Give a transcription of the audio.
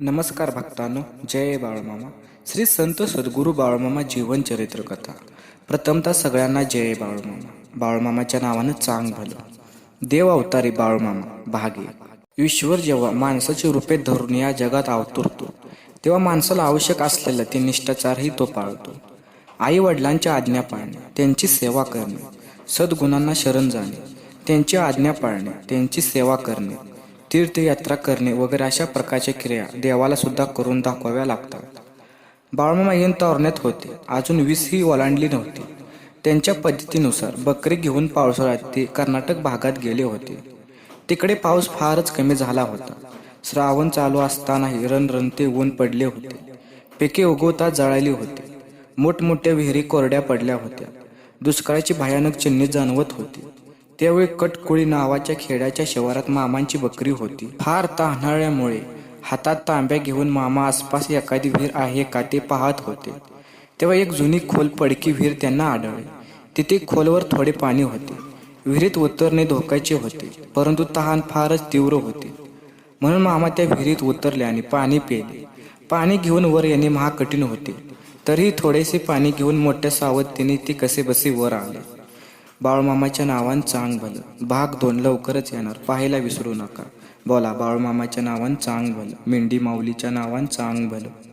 नमस्कार भक्तांनो जय बाळमामा. श्री संत सद्गुरू बाळमामा जीवन चरित्र कथा. प्रथमतः सगळ्यांना जय बाळमामा. बाळमामाच्या नावानं चांग भलं. देव अवतारी बाळमामा भागे. ईश्वर जेव्हा माणसाची रूपे धरून या जगात अवतरतो तेव्हा माणसाला आवश्यक असलेला ते निष्ठाचारही तो पाळतो. आई वडिलांच्या आज्ञा पाळणे त्यांची सेवा करणे सद्गुणांना शरण जाणे त्यांची आज्ञा पाळणे त्यांची सेवा करणे तीर्थयात्रा करणे वगैरे अशा प्रकारच्या क्रिया देवाला सुद्धा करून दाखवाव्या लागतात. बाळमामा येऊन तोरण्यात होते. अजून वीस ही ओलांडली नव्हती. त्यांच्या पद्धतीनुसार बकरी घेऊन पावसाळ्यात ते कर्नाटक भागात गेले होते. तिकडे पाऊस फारच कमी झाला होता. श्रावण चालू असतानाही रणरणते ऊन पडले होते. पिके उगवता जळाली होती. मोठमोठ्या विहिरी कोरड्या पडल्या होत्या. दुष्काळाची भयानक चिन्हे जाणवत होती. त्यावेळी कटकुळी नावाच्या खेड्याच्या शिवारात मामांची बकरी होती. फार तान्हाळ्यामुळे हातात तांब्या घेऊन मामा आसपास एखादी विहीर आहे का ते पाहत होते. तेव्हा एक जुनी खोल पडकी विहीर त्यांना आढळली. तिथे खोलवर थोडे पाणी होते. विहिरीत उतरणे धोक्याचे होते परंतु तहान फारच तीव्र होते. म्हणून मामा त्या विहिरीत उतरले आणि पाणी पिले पाणी घेऊन वर येणे महाकठीण होते. तरीही थोडेसे पाणी घेऊन मोठ्या सावधतेने ते कसे बसे वर आले. बाळमामाच्या नावान चांग भलं भाग दोन लवकरच येणार. पाहायला विसरू नका. बोला बाळूमामाच्या नावान चांग भलं मेंढी माऊलीच्या नावान चांग भलं